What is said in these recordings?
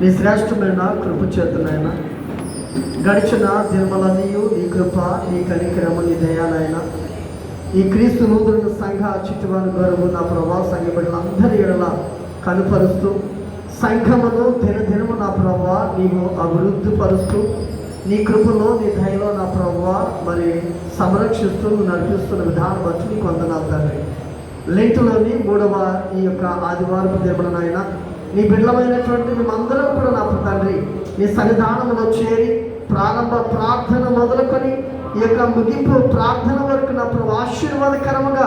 నీ శ్రేష్టమైన కృప చేతునైనా గడిచిన దినమలన్నీయు నీ కృప నీ కనికరము నీ దయాలైనా ఈ క్రీస్తు నూతన సంఘ చిట్టువాని గౌరవు నా ప్రభా సంఘ బిడ్డలందరి ఎడల కనుపరుస్తూ సంఘమును దినదినము నా ప్రభా నీవు అభివృద్ధి పరుస్తూ నీ కృపలో నీ దయలో నా ప్రభా మరి సంరక్షిస్తూ నువ్వు నడిపిస్తున్న విధానం వచ్చి నీకు వందనాలు తండ్రి. లేటులోని మూడవ ఈ యొక్క ఆదివారపు దినమున నీ బిడ్డలమైనటువంటి మేమందరం కూడా నా తండ్రి. నీ సన్నిధానంలో చేరి ప్రారంభ ప్రార్థన మొదలుకొని ఈ యొక్క ముగింపు ప్రార్థన వరకు నా ప్రభు ఆశీర్వాదకరముగా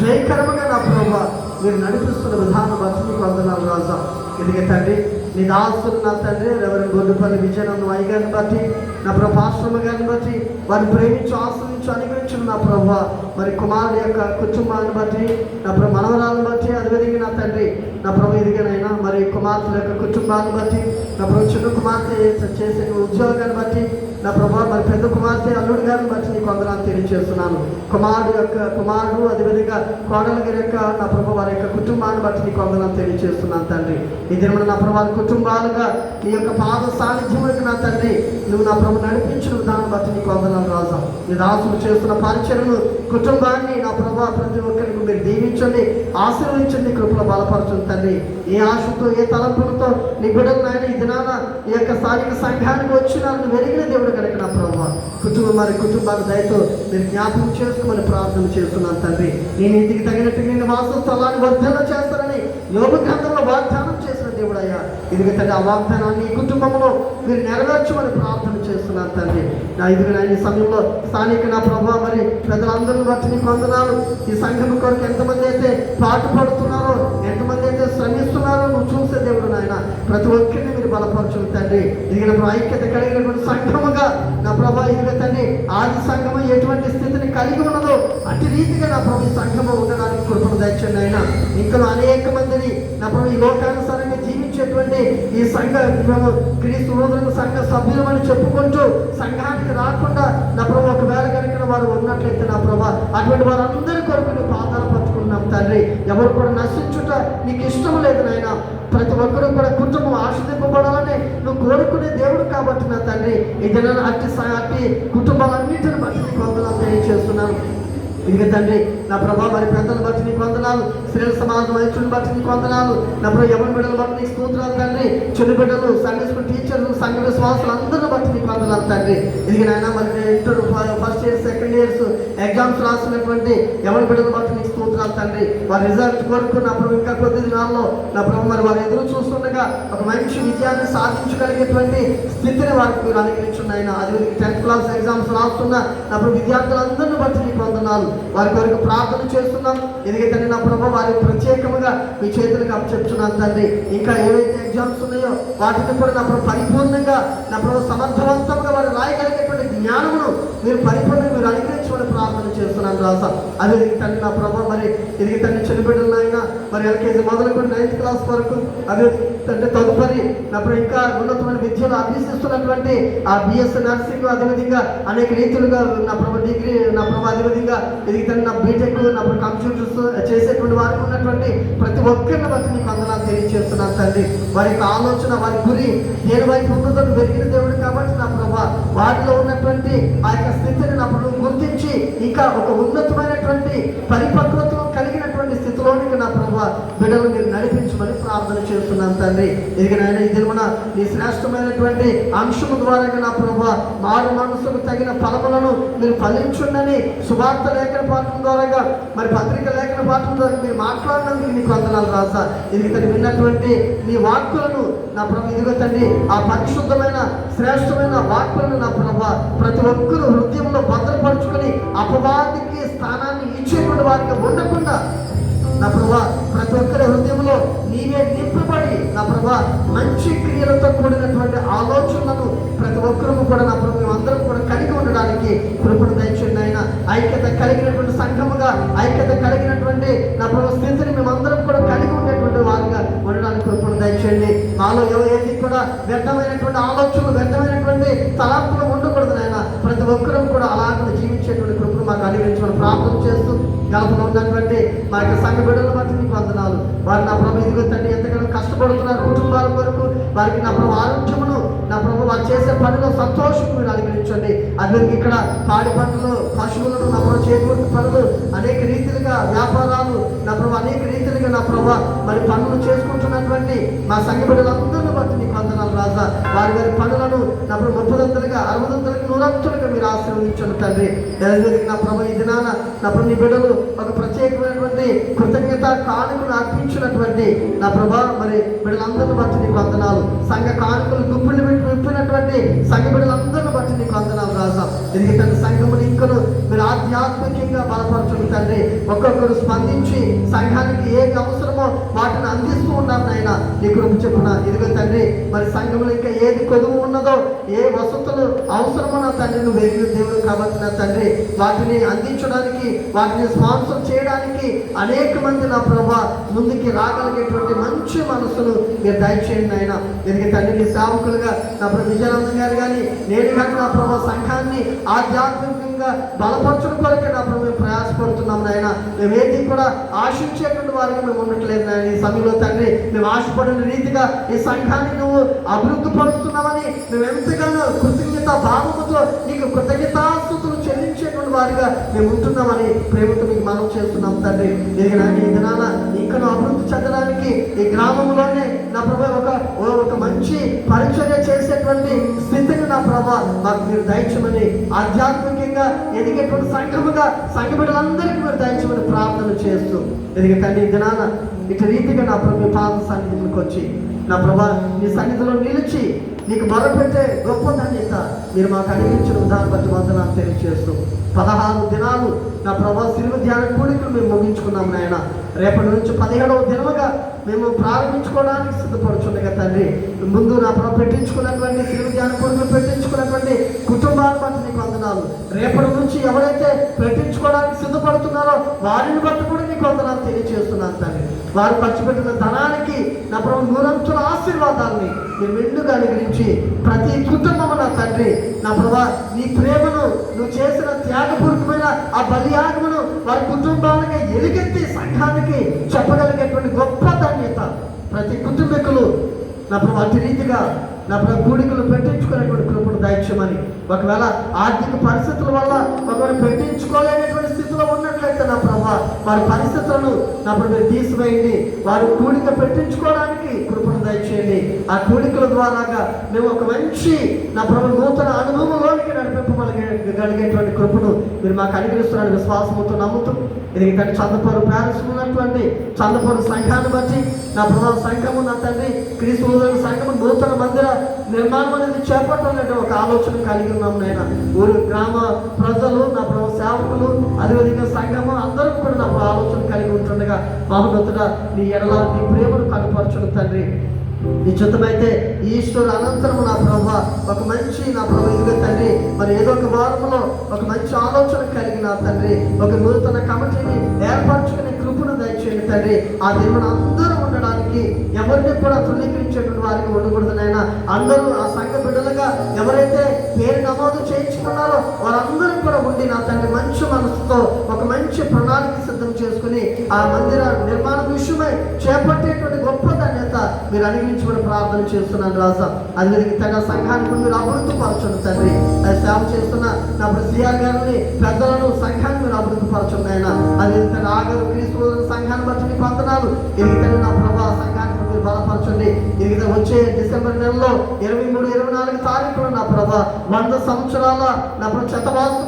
జయకరముగా నా ప్రభు మీరు నడిపిస్తున్న విధానం బట్టి నీకు వందనాలు రాజా. ఎందుకే తండ్రి? నీ దాసులు నా తండ్రి ఎవరి గొడ్డుపల్లి విజయనంద వైగాన్ని బట్టి నా ప్రభు ఆశ్రమ గారిని బట్టి వారిని ప్రేమించు ఆశ్రమించు అనుగ్రహించిన నా ప్రభు. మరి కుమారుడు యొక్క కుటుంబాన్ని బట్టి నా ప్రభు మనవరాలను బట్టి అదేవిధంగా నా తండ్రి నా ప్రభు ఎదిగినైనా మరి కుమార్తెల యొక్క కుటుంబాన్ని బట్టి నా ప్రభు చిన్న కుమార్తె చేసే ఉద్యోగాన్ని బట్టి నా ప్రభా మరి పెద్ద కుమార్తె అల్లుడు గారిని బట్టి నీకు వందనాలు తెలియజేస్తున్నాను కుమారుడు యొక్క కుమారుడు అదేవిధంగా కోడల గారి యొక్క నా ప్రభు వారి యొక్క కుటుంబాన్ని బట్టి నీకు వందనాలు తెలియజేస్తున్నాను తండ్రి. ఈ దినమున నా ప్రభు కుటుంబాలుగా నీ యొక్క పాద సాన్నిధ్యములకు నా తండ్రి నువ్వు నా ప్రభు నడిపించిన విధానం బట్టి నీకు వందనాలు రాజా. నీ దాసులు చేస్తున్న పరిచయను కుటుంబాన్ని ప్రభా ప్రతి ఒక్కరికి మీరు దీవించండి ఆశీర్వదించండి కృపలో బలపరచండి తండ్రి. ఏ ఆశతో ఏ తలంపులతో నీ బిడ్డలు నాయన ఈ దినాన ఈ యొక్క స్థానిక సంఘానికి వచ్చిన వెలిగిన దేవుడు కనుక నా ప్రభావ కుటుంబం మరి కుటుంబాల దయతో మీరు జ్ఞాపకం చేసుకోమని ప్రార్థన చేస్తున్నాను తండ్రి. నేను ఇంటికి తగినట్టు నేను వాస స్థలాన్ని వర్ధన చేస్తానని యోగ గ్రంథంలో వాగ్దానం చేస్తాను దేవుడయ్యా ఇదిగో తండ్రి ఆ వాగ్దానాన్ని ఈ కుటుంబంలో మీరు నెరవేర్చమని ప్రార్థన చేస్తున్నాను తండ్రి. నా ఇదిగో ఈ సమయంలో స్థానిక నా ప్రభావ మరి ప్రజలందరిని బట్టి నీకు వందనాలు. ఈ సంఘం కొరకు ఎంతమంది అయితే పాటు పడుతున్నారో ఎంతమంది అయితే శ్రమిస్తున్నారో నువ్వు చూసే దేవుడు నాయన. ప్రతి ఒక్కరిని మీరు బలపరచును తండ్రి. ఇది నా ఐక్యత కలిగినటువంటి సంఘముగా నా ప్రభా ఇదిగో తండ్రి ఆది సంఘము ఎటువంటి స్థితిని కలిగి ఉన్నదో అటు రీతిగా నా ప్రభు సంఘము ఉండడానికి కృపణ దయచండి ఆయన ఇంకా అనేక మందిని నా ప్రభు ఈ లోకానుసారంగా నడిపించేటువంటి ఈ సంఘ మేము క్రీస్తు నూతన సంఘ సభ్యులమని చెప్పుకుంటూ సంఘానికి రాకుండా నా ప్రభు ఒకవేళ కనుక వారు ఉన్నట్లయితే నా ప్రభా అటువంటి వారందరి కొరకు నువ్వు పాదాలు పట్టుకున్నాం తండ్రి. ఎవరు కూడా నశించుట నీకు ఇష్టం లేదు నాయన. ప్రతి ఒక్కరూ కూడా కుటుంబం ఆశ్రదింపబడాలని నువ్వు కోరుకునే దేవుడు కాబట్టి నా తండ్రి ఇదే అట్టి అట్టి కుటుంబాలన్నింటిని బట్టి నీకు వందనాలు తెలియజేస్తున్నాను ఇదిగో తండ్రి నా ప్రభా మరి పెద్దలు బట్టి నీకు వందనాలు స్త్రీల సమాజం వయసుని బట్టి నీకు వందనాలు నా ప్రభు ఎవరి బిడ్డలు బట్టి నీకు స్తోత్రాలు తండ్రి. చిన్న బిడ్డలు సంఘ స్కూల్ టీచర్లు సంఘ విశ్వాసులు అందరూ బట్టి నీకు వందనాలు తండ్రి. ఇది నాయన మరి inter first year second years exams రాస్తున్నటువంటి ఎవరి బిడ్డలు బట్టి నీకు స్తోత్రాలు తండ్రి. వారి రిజల్ట్ కొరకు నా ప్రభు ఇంకా కొద్ది దినాల్లో నా ప్రభు మరి వారు ఎదురు కూడా ఒక మంచి విజయాన్ని సాధించగలిగేటువంటి స్థితిని వారికి మీరు అనుగ్రహించున్నాయన అది టెన్త్ క్లాస్ ఎగ్జామ్స్ రాస్తున్న అప్పుడు ప్రభు విద్యార్థులందరిని బట్టి నీకు వందనాలు. వారి కొరకు ప్రార్థన చేస్తున్నాం. ఎందుకంటే నా ప్రభు వారికి ప్రత్యేకముగా మీ చేతులకు అప్పచెప్తున్నాను తండ్రి. ఇంకా ఏవైతే ఎగ్జామ్స్ ఉన్నాయో వాటిని కూడా నా ప్రభు పరిపూర్ణంగా నా ప్రభు సమర్థవంతంగా వారు రాయగలిగేటువంటి జ్ఞానమును మీరు పరిపూర్ణంగా మీరు అనుగ్రహించమని ప్రార్థన చేస్తున్నాను రాస అదే తండ్రి నా ప్రభావ మరి ఎదిగి తండ్రి చనిపోయిన ఆయన మరి ఎల్కేజీ మొదలుకొని నైన్త్ క్లాస్ వరకు అదే తండ్రి తదుపరి నా ఇంకా ఉన్నతమైన విద్యను అభ్యసిస్తున్నటువంటి ఆ బిఎస్ నర్సింగ్ అదేవిధంగా అనేక రీతులుగా నా ప్రభు డిగ్రీ నా ప్రభు అదేవిధంగా ఎదిగి తండ్రి నా బీటెక్ నా ప్రభు కంప్యూటర్స్ చేసేటువంటి వారికి ఉన్నటువంటి ప్రతి ఒక్కరిని బట్టి నీకు వందనాలు తెలియజేస్తున్నాను తండ్రి వారి యొక్క ఆలోచన వారి గురి దేని వైపు ఉన్నదో పెరిగిన దేవుడు కాబట్టి నా ప్రభా వారిలో ఉన్నటువంటి ఆ యొక్క స్థితిని నా ప్రభు గుర్తించి ఇంకా ఒక ఉన్నతమైనటువంటి పరిపక్వత్వం కలిగినటువంటి స్థితిలోనికి నా బిడ్డలు మీరు నడిపించమని ప్రార్థన చేస్తున్నాను తండ్రి. ఇది నాయన ఇది మన నీ శ్రేష్టమైనటువంటి అంశము ద్వారా నా ప్రభు మారు మనసుకు తగిన ఫలములను మీరు ఫలించుండని సువార్త లేఖన పాఠం ద్వారా మరి పత్రిక లేఖన పాఠం ద్వారా మీరు మాట్లాడినందుకు నీకు వందనాలు రాసా ఇది తను విన్నటువంటి నీ వాక్కులను నా ప్రభు ఇదిగో తండ్రి ఆ పరిశుద్ధమైన శ్రేష్టమైన వాక్కులను నా ప్రభ ప్రతి ఒక్కరూ హృదయంలో భద్రపరుచుకొని అపవాదికి స్థానాన్ని ఇచ్చేటువంటి వారికి ఉండకుండా నా ప్రభా ప్రతి ఒక్కరి హృదయంలో నీవే నింపబడి నా ప్రభా మంచి క్రియలతో కూడినటువంటి ఆలోచనలను ప్రతి ఒక్కరూ కూడా నా ప్రభు అందరం కూడా కలిగి ఉండడానికి కృపను దయచేయండి ఆయన ఐక్యత కలిగినటువంటి సంఘముగా ఐక్యత కలిగినటువంటి నా ప్రభు స్థితిని మేమందరం కూడా కలిగి ఉండేటువంటి వారిగా ఉండడానికి కృపను దయచేయండి. మాలో ఏది కూడా వ్యర్థమైనటువంటి ఆలోచనలు వ్యర్థమైనటువంటి తలాంపులు ఉండకూడదు నాయన. ప్రతి ఒక్కరూ కూడా అలాగే జీవించేటువంటి కృపను మాకు అనుగ్రహించమని ప్రార్థన చేస్తూ జ్ఞాపకం ఉన్నటువంటి మా యొక్క సంఘ బిడ్డల బట్టి మీకు వందనాలు. వారు నా ప్రభు ఇదిగో తండ్రి ఎంతగానో కష్టపడుతున్నారు కుటుంబాల కొరకు. వారికి నా ప్రభు ఆరోగ్యమును నా ప్రభు వారు చేసే పనిలో సంతోషం మీరు అనుగ్రహించండి. అదే ఇక్కడ పాడి పంటలు పశువులను నా ప్రభు చేకూర్పు పనులు అనేక రీతిలుగా వ్యాపారాలు నా ప్రభు అనేక రీతిలుగా నా ప్రభు మరి పనులు చేసుకుంటున్నటువంటి మా సంఘ బిడ్డలందరిని బట్టి నీకు వందనాలు రాజా. వారి వారి పనులను నప్పుడు ముప్పదంతలుగా అరవదంతలుగా నూరంతులుగా మీరు ఆశీర్వదించండి తండ్రి. నా ప్రభు ఈ దినాన నప్పుడు నీ బిడ్డలు ఒక ప్రత్యేకమైనటువంటి కృతజ్ఞత కానుకను అర్పించినటువంటి నా ప్రభా మరి బిడ్డలందరిని బట్టి నీకు వందనాలు. సంఘ కానుకలు గుప్పిళ్ళు పెట్టి విప్పినటువంటి సంఘ బిడ్డలందరిని బట్టి నీకు వందనాలు రాజా. ఎందుకంటే సంఘముని ఇంకను మీరు ఆధ్యాత్మికంగా బలపరచండి తండ్రి. ఒక్కొక్కరు స్పందించి సంఘానికి ఏది అవసరమో వాటిని అందిస్తూ ఉన్నారు నాయన. నీ కృప చెప్పున. ఇదిగో తండ్రి మరి సంఘంలో ఇంకా ఏది కొదువు ఉన్నదో ఏ వసతులు అవసరమో నా తండ్రి నువ్వు వేరు దేవుడు కాబట్టి నా తండ్రి. వాటిని అందించడానికి వాటిని స్పాన్సర్ చేయడానికి అనేక మంది నా ప్రభా ముందుకి రాగలిగేటువంటి మంచి మనసును మీరు దయచేయండి ఆయన దీనికి తండ్రి సేవకులుగా నా ప్రభు విజయానందం గారు కానీ నేను కానీ నా ప్రభు సంఘాన్ని ఆధ్యాత్మికంగా బలపరచడం కొరకే నా ప్రభు మేము ప్రయాసపడుతున్నాం నాయన. మేము ఏది కూడా ఆశించేటువంటి వారికి మేము ఉండట్లేదు నాయన. ఈ సమయంలో తండ్రి మేము ఆశపడిన రీతిగా ఈ సంఘాన్ని నువ్వు అభివృద్ధి పరుస్తున్నామని మేము ఎంతగానో కృతజ్ఞత భావముతో నీకు కృతజ్ఞతాస్తుతులు చెల్లించేటువంటి వారిగా మేము ఉంటున్నామని ప్రేమతో మీకు మనం చేస్తున్నాం తండ్రి. ఇది ఈ దినాన ఇక్కడ అభివృద్ధి చెందడానికి ఈ గ్రామంలోనే నా ప్రభా ఒక ఒక మంచి పరిచర్య చేసేటువంటి స్థితిని నా ప్రభా మాకు మీరు దయచమని ఆధ్యాత్మికంగా ఎదిగేటువంటి సంఘముగా సంఘ బిడ్డలందరికీ మీరు దయచమని ప్రార్థన చేస్తూ ఎదిగే తండ్రి దినాన ఇటు రీతిగా నా ప్రభు మీ పాద సన్నిధికి వచ్చి నా ప్రభా నీ సన్నిధిలో నిలిచి నీకు మొదలుపెట్టే గొప్ప ధన్యత మీరు మాకు అనిపించిన దాన్ని బట్టి వందనాలు తెలియజేస్తూ పదహారు దినాలు నా ప్రభా ధ్యానం ధ్యాన కూడికలు మేము ముగించుకున్నాం నాయన. రేపటి నుంచి పదిహేడవ దినముగా మేము ప్రారంభించుకోవడానికి సిద్ధపడుచుండగా తండ్రి ముందు నా ప్రభు పెట్టించుకున్నటువంటి తెలుగు ధ్యాన పెట్టించుకున్నటువంటి కుటుంబాన్ని బట్టి నీకు వందనాలు. రేపటి నుంచి ఎవరైతే పెట్టించుకోవడానికి సిద్ధపడుతున్నారో వారిని బట్టి కూడా నీకు వందనాలు తెలియజేస్తున్నాను తండ్రి. వారు ఖర్చు పెట్టిన ధనానికి నా ప్రభు నూరంతుల ఆశీర్వాదాన్ని మీరు మెండుగా అనుగ్రహించి ప్రతి కుటుంబము నా తండ్రి నా ప్రభా నీ ప్రేమను నువ్వు చేసిన త్యాగపూర్వకమైన ఆ బలియాగమును వారి కుటుంబానికి ఎలుగెత్తి సంఘానికి చెప్పగలిగేటువంటి గొప్ప ప్రతి కుటుంబీకులు నా ప్రభు అతి రీతిగా నా ప్రభు కూడికలు పెట్టించుకునేటువంటి కృపను దయచేయమని ఒకవేళ ఆర్థిక పరిస్థితుల వల్ల ఒకవేళ పెట్టించుకోలేనటువంటి స్థితిలో ఉన్నట్లయితే నా ప్రభు ప్రభా వారి పరిస్థితులను నా ప్రభు మీరు తీసివేయండి. వారు కూడిక పెట్టించుకోవడానికి కృపను దయచేయండి. ఆ కూడికల ద్వారాగా మేము ఒక మంచి నా ప్రభు నూతన అనుభవంలోనికి కలిగేటువంటి కృపను మీరు మాకు అనుగ్రహిస్తున్నాడు విశ్వాసంతో నమ్ముతూ ఇది తండ్రి చందపూరు ప్యారిస్ ఉన్నటువంటి చందపూరు సంఘాన్ని బట్టి నా ప్రధాన సంఘము నా తండ్రి క్రీస్తు సంఘము నూతన మందిర నిర్మాణం అనేది చేపట్టాలంటే ఒక ఆలోచన కలిగి ఉన్నాం నేను ఊరు గ్రామ ప్రజలు నా ప్రభు సేవకులు అదేవిధంగా సంఘము అందరూ కూడా నా ఆలోచన కలిగి ఉంటుండగా మహోన్నతుడ నీ ఎడల నీ ప్రేమను కనపరచును తండ్రి. నిశ్చితమైతే ఈశ్వరు అనంతరం నా ప్రభు ఒక మంచి నా ప్రభు మరి ఏదో ఒక వారంలో ఒక మంచి ఆలోచన కలిగిన తండ్రి ఒక నూతన కమిటీని ఏర్పరచుకునే కృపను దయచేయండి తండ్రి. ఆ దేవుడు అందరూ ఉండడానికి ఎవరిని కూడా తృణీకరించేటువంటి వారికి ఉండకూడదు నాయన. అందరూ ఆ సంఘ బిడ్డలుగా ఎవరైతే పేరు నమోదు చేయించుకున్నారో వారందరూ కూడా ఉండి నా తండ్రి మంచి మనసుతో ఒక మంచి ప్రణాళిక సిద్ధం చేసుకుని ఆ మందిర నిర్మాణ విషయమై చేపట్టి చేత మీరు అనుగ్రహించమని ప్రార్థన చేస్తున్నాను రాజా. అదేవిధంగా తన సంఘానికి మీరు అభివృద్ధి పరచండి తండ్రి. అది సేవ చేస్తున్న నా సిఆర్ గారిని పెద్దలను సంఘాన్ని మీరు అభివృద్ధి పరచండి ఆయన అదేవిధంగా ఆగరు క్రీస్తు సంఘాన్ని బట్టి మీ పంతనాలు ఎదిగితే నా ప్రభా సంఘానికి మీరు బలపరచండి. ఎదిగితే వచ్చే డిసెంబర్ నెలలో ఇరవై మూడు ఇరవై నాలుగు తారీఖున నా ప్రభా వంద సంవత్సరాల నా ప్రభు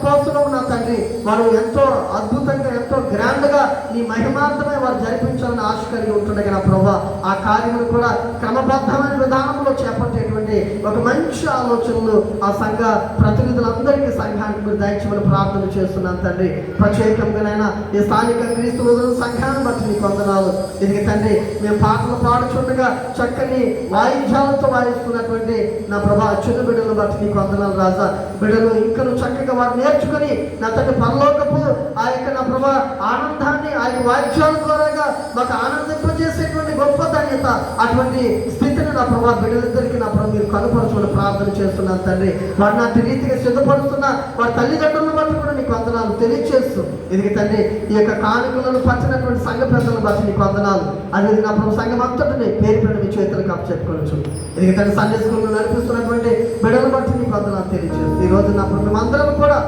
కోసం నా తండ్రి వారు ఎంతో అద్భుతంగా ఎంతో గ్రాండ్గా నీ మహిమార్థమే వారు జరిపించాలని ఆశ కలిగి ఉంటుండగా నా ప్రభా ఆ కార్యం కార్యములు కూడా క్రమబద్ధమైన విధానంలో చేపట్టేటువంటి ఒక మంచి ఆలోచనలు ఆ సంఘ ప్రతినిధులందరికీ సంఘానికి మీరు దయచేమని ప్రార్థన చేస్తున్నాను తండ్రి. ప్రత్యేకంగానైనా ఈ స్థానిక క్రీస్తు సంఘాన్ని బట్టి నీకు వందనాలు. ఇది తండ్రి మేము పాటలు పాడుచుండగా చక్కని వాయిద్యాలతో వాయిస్తున్నటువంటి నా ప్రభా చిన్న బిడ్డలను బట్టి నీకు వందనాలు రాజా. బిడ్డలు ఇంకను చక్కగా వారు నేర్చుకుని నా తండ్రి పరలోకపు ఆ యొక్క నా ప్రభా ఆనందాన్ని ఆ యొక్క వాయిద్యాల ద్వారాగా మాకు ఆనందింపజేసే గొప్ప ధన్యత అటువంటి స్థితిని నా ప్రభావ బిడ్డలిద్దరికీ నా ప్రభావ మీరు కనుపరచుకుని ప్రార్థన చేస్తున్నాను తండ్రి. వారు నా రీతిగా సిద్ధపడుతున్న వారి తల్లిదండ్రులను బట్టి కూడా నీకు వందనాలు తెలియచేస్తూ. ఇది తండ్రి ఈ యొక్క కానుకలను పచ్చినటువంటి సంఘ పెద్దలను బట్టి నీకు వందనాలు. అనేది నా ప్రభు సంఘం అంతటిని పేరు పెట్టి మీ చేతులకు అప్పు చెప్పుకోవచ్చు ఇది తండ్రి సండే స్కూల్లో నడిపిస్తున్నటువంటి బిడ్డలను బట్టి నీకు వందనాలు తెలియచేస్తూ. ఈ రోజు నా ప్రభు మేమందరం కూడా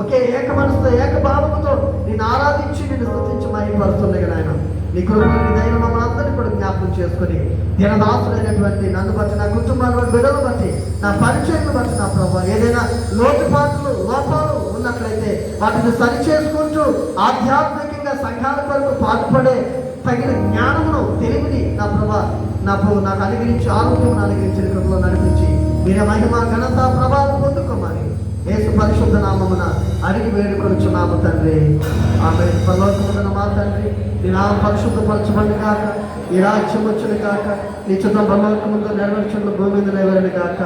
ఒకే ఏక మనసుతో ఏక భావముతో నేను ఆరాధించి నేను స్థుతించి మహిమపరుస్తుండగా నాయన. నీ కృపను నీ దయను మమ్మల్ని అందరినీ కూడా జ్ఞాపకం చేసుకుని దినదాసులైనటువంటి నన్ను బట్టి నా కుటుంబాన్ని బిడ్డలు బట్టి నా పరిచయం బట్టి నా ప్రభావ ఏదైనా లోటుపాట్లు లోపాలు ఉన్నట్లయితే వాటిని సరి చేసుకుంటూ ఆధ్యాత్మికంగా సంఘాల కొరకు పాటుపడే తగిన జ్ఞానమును తెలివిని నా ప్రభా నా ప్రభు నాకు అనుగ్రహించి ఆరోగ్యం అనుగ్రహించిన కృపలో నడిపించి మీరే మహిమ ఘనత ప్రభావం యేసు పరిశుద్ధ నామమున అడిగి వేడుకొనుచున్నాము తండ్రి. ఆమె పరలోకమున మా తండ్రి నీ నామం పరిశుద్ధపరచబడి కాక నీ రాజ్యం వచ్చును కాక నీ చిత్తం పరలోకముందు నెరవేర్చున్న భూమి మీద నెరవేరని కాక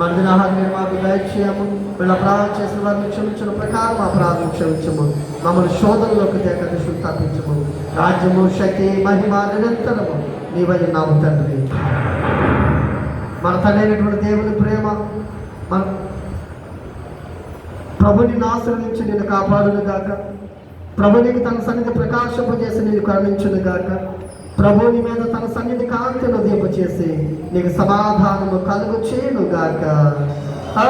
మన దినాహాన్ని మీరు మాకు దయచేయము. వీళ్ళ అపరాధం చేసిన వారిని క్షమించిన ప్రకారం అపరాధం క్షమించము. మమ్మల్ని శోధనలోకి తేక దృష్టిని తప్పించము రాజ్యము శక్తి మహిమ నిరంతరము నీవై ఉన్నాము తండ్రి. మన తనైనటువంటి దేవుని ప్రేమ మన ప్రభుని ఆశ్రయించి నేను కాపాడును గాక ప్రభునికి తన సన్నిధి ప్రకాశింపజేసి నేను కరుణించును గాక ప్రభుని మీద తన సన్నిధి కాంతిను దీపచేసి నీకు సమాధానము కలుగు చేయను గాక ఆ